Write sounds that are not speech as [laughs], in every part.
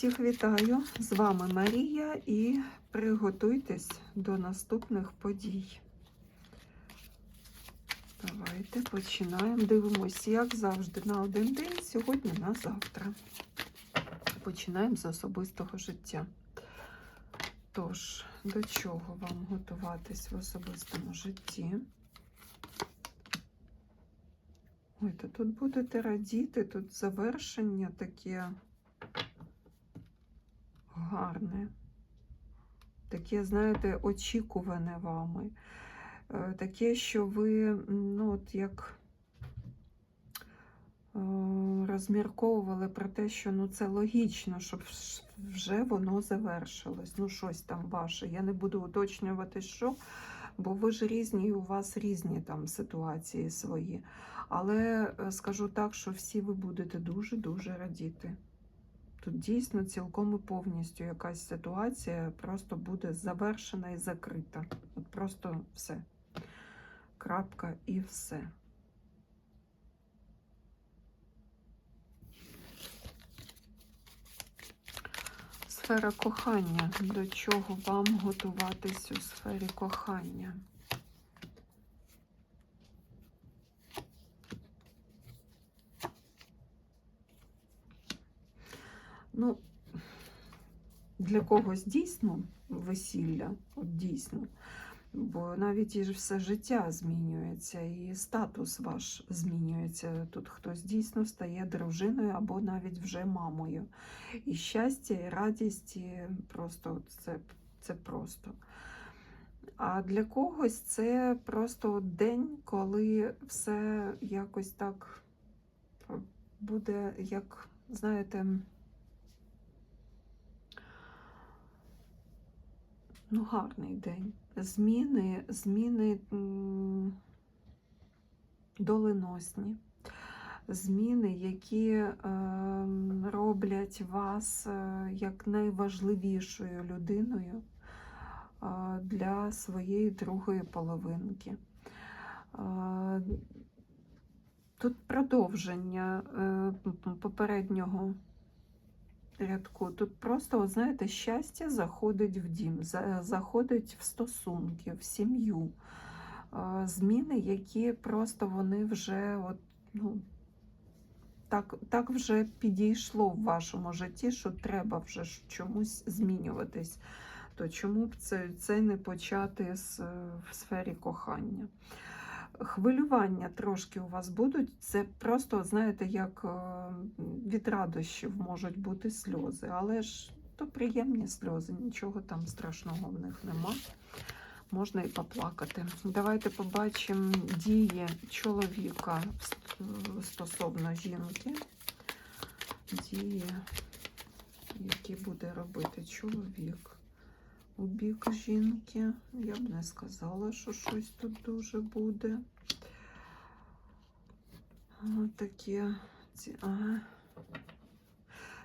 Всіх вітаю! З вами Марія і приготуйтесь до наступних подій. Давайте починаємо. Дивимось, як завжди, на один день, сьогодні на завтра. Починаємо з особистого життя. Тож, до чого вам готуватись в особистому житті? Ой, тут будете радіти, тут завершення таке гарне. Таке, знаєте, очікуване вами. Е, Таке, що ви, ну, от як е, розмірковували про те, що ну, це логічно, щоб вже воно завершилось. Ну, щось там ваше. Я не буду уточнювати, що, бо ви ж різні, і у вас різні там ситуації свої. Але е, скажу так, що всі ви будете дуже-дуже радіти. Тут дійсно цілком і повністю якась ситуація просто буде завершена і закрита. От просто все. Крапка і все. Сфера кохання. До чого вам готуватись у сфері кохання? Ну, для когось дійсно весілля, от дійсно. Бо навіть і все життя змінюється, і статус ваш змінюється. Тут хтось дійсно стає дружиною або навіть вже мамою. І щастя, і радість, і просто це, це просто. А для когось це просто день, коли все якось так буде, як, знаєте, ну, гарний день. Зміни, зміни доленосні, зміни, які е, роблять вас е, як найважливішою людиною е, для своєї другої половинки. Е, Тут продовження попереднього рядку. Тут просто, от знаєте, щастя заходить в дім, заходить в стосунки, в сім'ю. Зміни, які просто вони вже от, ну, так, так вже підійшло в вашому житті, що треба вже чомусь змінюватись. То чому б це, це не почати з, в сфері кохання? Хвилювання трошки у вас будуть. Це просто, знаєте, як е, від радощів можуть бути сльози, але ж то приємні сльози, нічого там страшного в них нема. Можна і поплакати. Давайте побачимо дії чоловіка стосовно жінки. Дії, які буде робити чоловік у бік жінки. Я б не сказала, що щось тут дуже буде. Ось такі ці. Ага.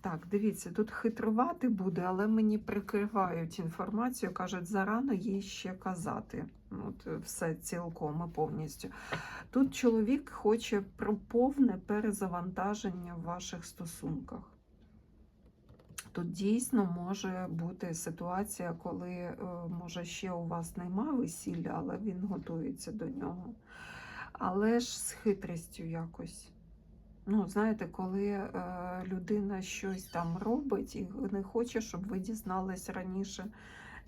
Так, дивіться, тут хитрувати буде, але мені прикривають інформацію, кажуть, зарано їй ще казати. От е, все цілком і повністю. Тут чоловік хоче про повне перезавантаження в ваших стосунках. Тут дійсно може бути ситуація, коли е, може ще у вас нема весілля, але він готується до нього. Але ж з хитрістю якось. Ну, знаєте, коли е, людина щось там робить і не хоче, щоб ви дізнались раніше,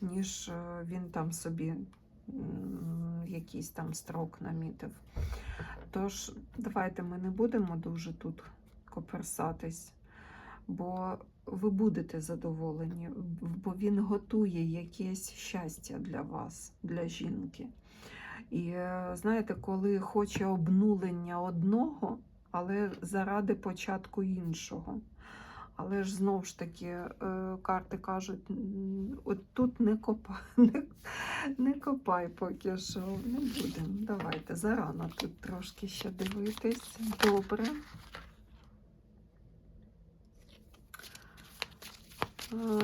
ніж е, він там собі якийсь там строк намітив. Тож, давайте ми не будемо дуже тут коперсатись, бо ви будете задоволені, бо він готує якесь щастя для вас, для жінки. І е, знаєте, коли хоче обнулення одного, але заради початку іншого. Але ж знову ж таки е, карти кажуть, от тут не копай, [laughs] не, не копай поки що, не будемо. Давайте зарано тут трошки ще дивитись. Добре.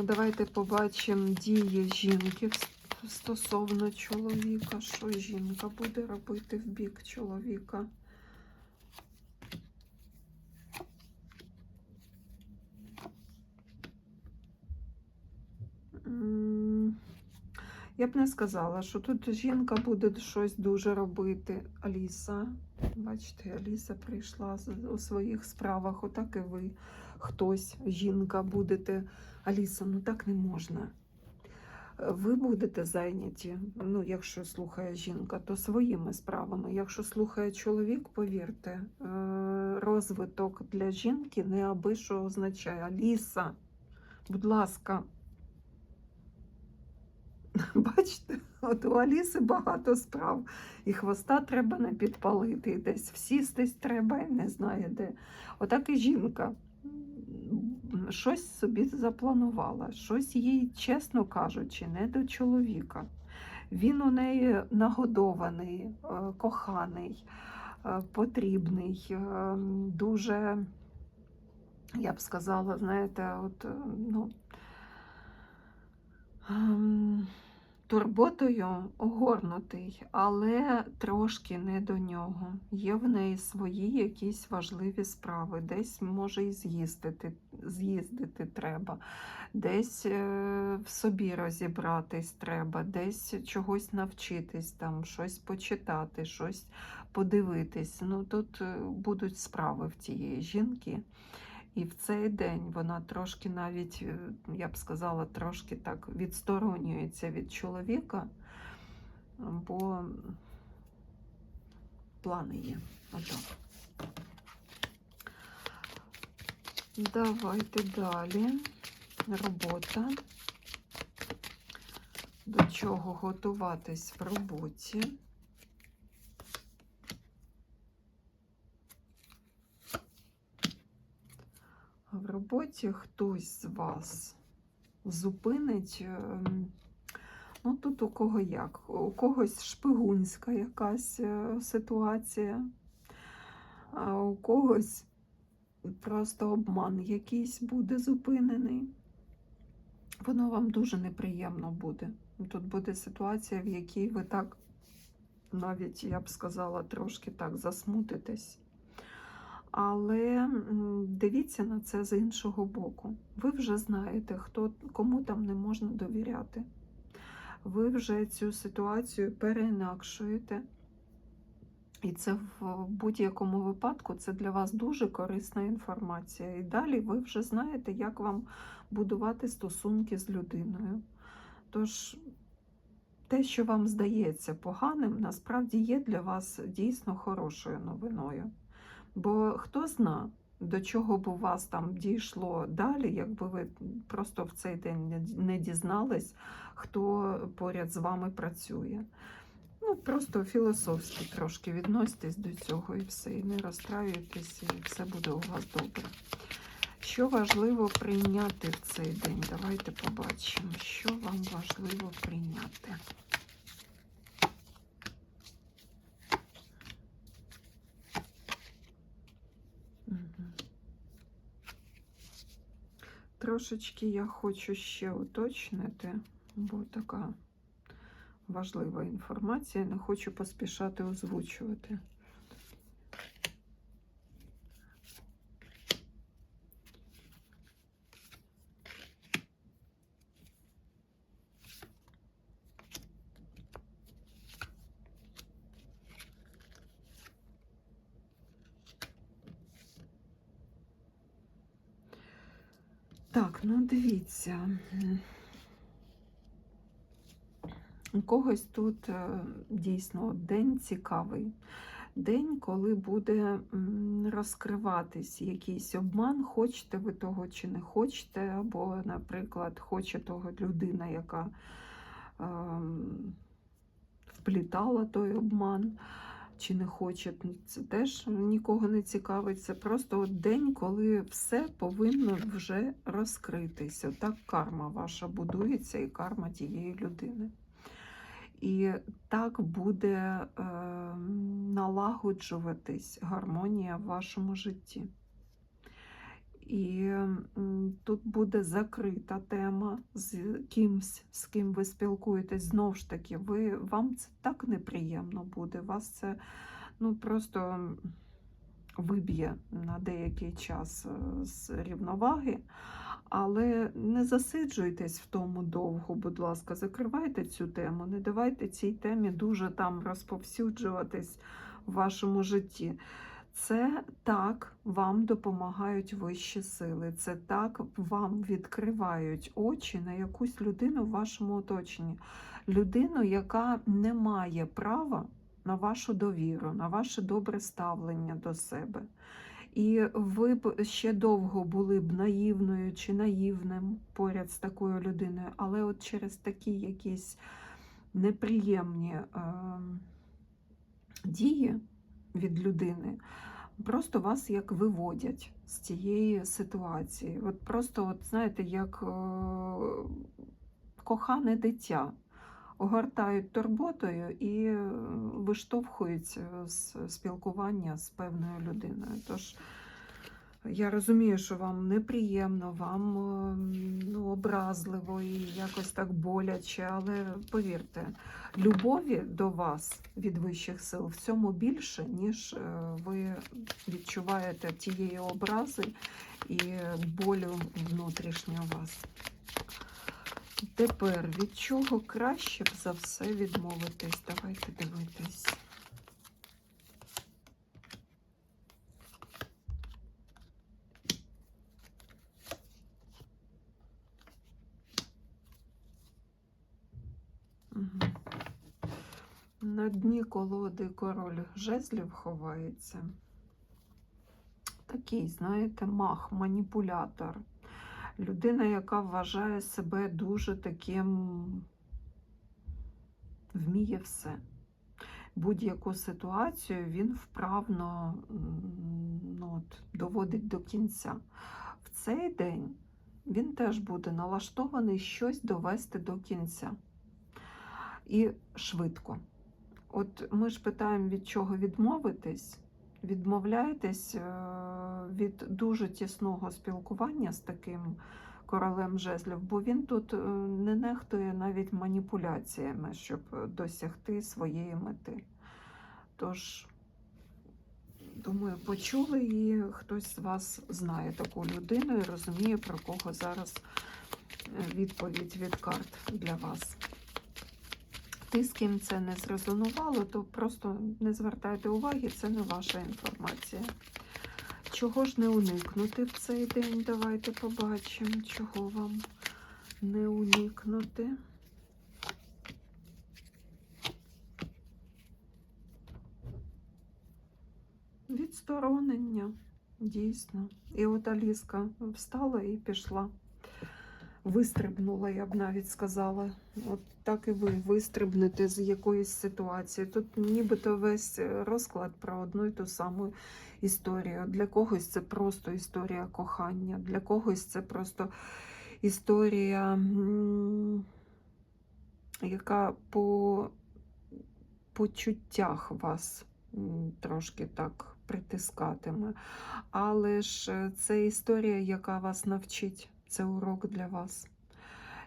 Давайте побачимо дії жінки стосовно чоловіка. Що жінка буде робити в бік чоловіка? Я б не сказала, що тут жінка буде щось дуже робити. Аліса, бачите, Аліса прийшла у своїх справах, отак і ви. Хтось, жінка, будете. Аліса, ну так не можна. Ви будете зайняті, ну, якщо слухає жінка, то своїми справами. Якщо слухає чоловік, повірте, е, розвиток для жінки не аби що означає. Аліса, будь ласка. [laughs] Бачите, от у Аліси багато справ. І хвоста треба не підпалити, і десь всістись треба, і не знає де. Отак і жінка щось собі запланувала, щось їй, чесно кажучи, не до чоловіка. Він у неї нагодований, е, коханий, е, потрібний, е, дуже, я б сказала, знаєте, от, ну, ем, турботою огорнутий, але трошки не до нього. Є в неї свої якісь важливі справи. Десь може і з'їздити, з'їздити треба, десь е, в собі розібратись треба, десь чогось навчитись, там, щось почитати, щось подивитись. Ну, тут е, будуть справи в тієї жінки. І в цей день вона трошки навіть, е, я б сказала, трошки так відсторонюється від чоловіка, бо плани є. Отак. Давайте далі. Робота. До чого готуватись в роботі. В хтось з вас зупинить. ем, Ну, тут у кого як? У когось шпигунська якась е, ситуація, а у когось просто обман якийсь буде зупинений. Воно вам дуже неприємно буде. Тут буде ситуація, в якій ви так, навіть, я б сказала, трошки так засмутитесь. Але дивіться на це з іншого боку. Ви вже знаєте, хто, кому там не можна довіряти. Ви вже цю ситуацію переінакшуєте. І це в будь-якому випадку це для вас дуже корисна інформація. І далі ви вже знаєте, як вам будувати стосунки з людиною. Тож, те, що вам здається поганим, насправді є для вас дійсно хорошою новиною. Бо хто зна, до чого б у вас там дійшло далі, якби ви просто в цей день не- дізнались, хто поряд з вами працює. Ну, просто філософськи трошки відноситесь до цього і все, і не розстраюйтесь, і все буде у вас добре. Що важливо прийняти в цей день? Давайте побачимо, що вам важливо прийняти. Трошечки я хочу ще уточнити, бо така важлива інформація, не хочу поспішати озвучувати. Так, ну дивіться. У когось тут е, дійсно день цікавий. День, коли буде розкриватись якийсь обман, хочете ви того чи не хочете, або, наприклад, хоче того людина, яка ем, вплітала той обман, чи не хоче, ну, це теж нікого не цікавить. Це просто от день, коли все повинно вже розкритися. Так карма ваша будується і карма тієї людини. І так буде е, налагоджуватись гармонія в вашому житті. І тут буде закрита тема з кимсь, з ким ви спілкуєтесь. Знову ж таки, ви, вам це так неприємно буде. Вас це ну, просто виб'є на деякий час е, з рівноваги. Але не засиджуйтесь в тому довго, будь ласка, закривайте цю тему, не давайте цій темі дуже там розповсюджуватись в вашому житті. Це так вам допомагають вищі сили, це так вам відкривають очі на якусь людину в вашому оточенні. Людину, яка не має права на вашу довіру, на ваше добре ставлення до себе. І ви б ще довго були б наївною чи наївним поряд з такою людиною, але от через такі якісь неприємні е, дії від людини, просто вас як виводять з цієї ситуації. От просто, от, знаєте, як е, кохане дитя. Огортають турботою і е, виштовхують з спілкування з певною людиною. Тож я розумію, що вам неприємно, вам е, ну, образливо і якось так боляче, але повірте, любові до вас від вищих сил в цьому більше, ніж е, ви відчуваєте тієї образи і болю внутрішнього вас. Тепер від чого краще б за все відмовитись? Давайте дивитись. Колоди король жезлів ховається. Такий, знаєте, мах, маніпулятор. Людина, яка вважає себе дуже таким, вміє все. Будь-яку ситуацію він вправно ну, от, доводить до кінця. В цей день він теж буде налаштований щось довести до кінця. І швидко. От ми ж питаємо, від чого відмовитись. Відмовляєтесь е, від дуже тісного спілкування з таким королем жезлів, бо він тут е, не нехтує навіть маніпуляціями, щоб досягти своєї мети. Тож, думаю, почули і хтось з вас знає таку людину і розуміє, про кого зараз е, відповідь від карт для вас. Ти з ким це не зрезонувало, то просто не звертайте уваги, це не ваша інформація. Чого ж не уникнути в цей день? Давайте побачимо, чого вам не уникнути. Відсторонення, дійсно. І от Аліска встала і пішла. Вистрибнула, я б навіть сказала. От так і ви вистрибнете з якоїсь ситуації. Тут нібито весь розклад про одну і ту саму історію. Для когось це просто історія кохання, для когось це просто історія, яка по почуттях вас трошки так притискатиме. Але ж е, це історія, яка вас навчить. Це урок для вас.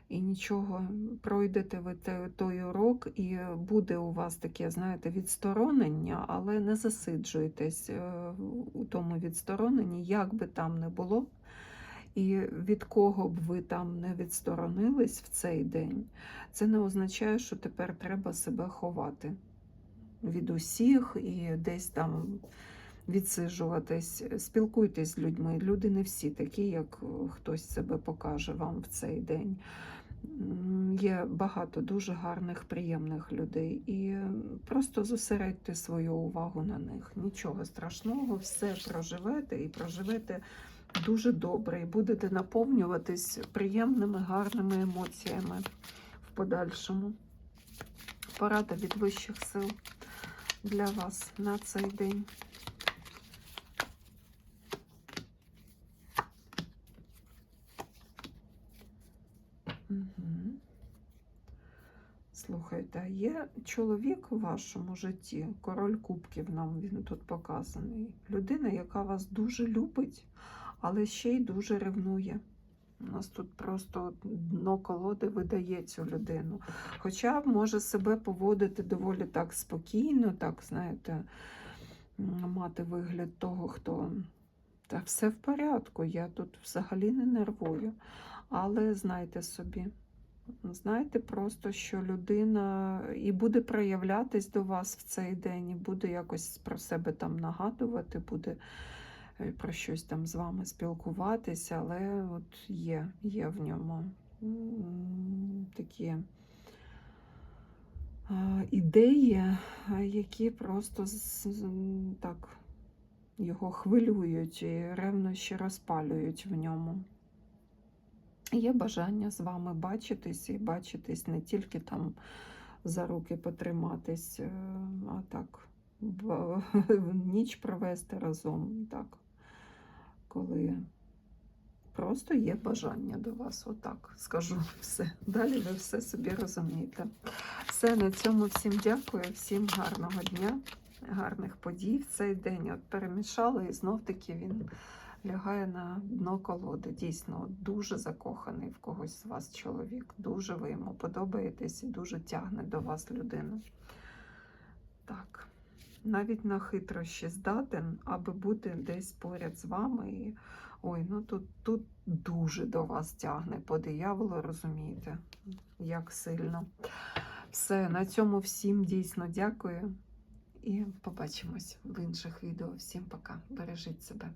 І нічого, пройдете ви той урок, і буде у вас таке, знаєте, відсторонення, але не засиджуйтесь е, у тому відстороненні, як би там не було. І від кого б ви там не відсторонились в цей день, це не означає, що тепер треба себе ховати від усіх і десь там відсиджуватись, спілкуйтесь з людьми. Люди не всі такі, як е, хтось себе покаже вам в цей день. Є багато дуже гарних, приємних людей. І просто зосередьте свою увагу на них. Нічого страшного, все проживете і проживете дуже добре. І будете наповнюватись приємними, гарними емоціями в подальшому. Порада від вищих сил для вас на цей день. Слухайте, є чоловік у вашому житті, король кубків нам він тут показаний. Людина, яка вас дуже любить, але ще й дуже ревнує. У нас тут просто дно колоди видає цю людину. Хоча може себе поводити доволі так спокійно, так, знаєте, мати вигляд того, хто Та все в порядку, я тут взагалі не нервую. Але знайте собі, знайте просто, що людина і буде проявлятись до вас в цей день, і буде якось про себе там нагадувати, буде е, про щось там з вами спілкуватися, але от є, є в ньому такі ідеї, які просто так його хвилюють і ревнощі розпалюють в ньому. Є бажання з вами бачитись і бачитись не тільки там за руки потриматись, е, а так [laughs] ніч провести разом, так, коли просто є бажання до вас, отак скажу [laughs] все. Далі ви все собі розумієте. Все, на цьому всім дякую, всім гарного дня, гарних подій в цей день. От перемішали і знов таки він лягає на дно колоди. Дійсно, дуже закоханий в когось з вас чоловік. Дуже ви йому подобаєтесь і дуже тягне до вас людина. Так. Навіть на хитрощі здатен, аби бути десь поряд з вами. І... Ой, ну тут, тут дуже до вас тягне по дияволу, розумієте, як сильно. Все, на цьому всім дійсно дякую. І побачимось в інших відео. Всім пока. Бережіть себе.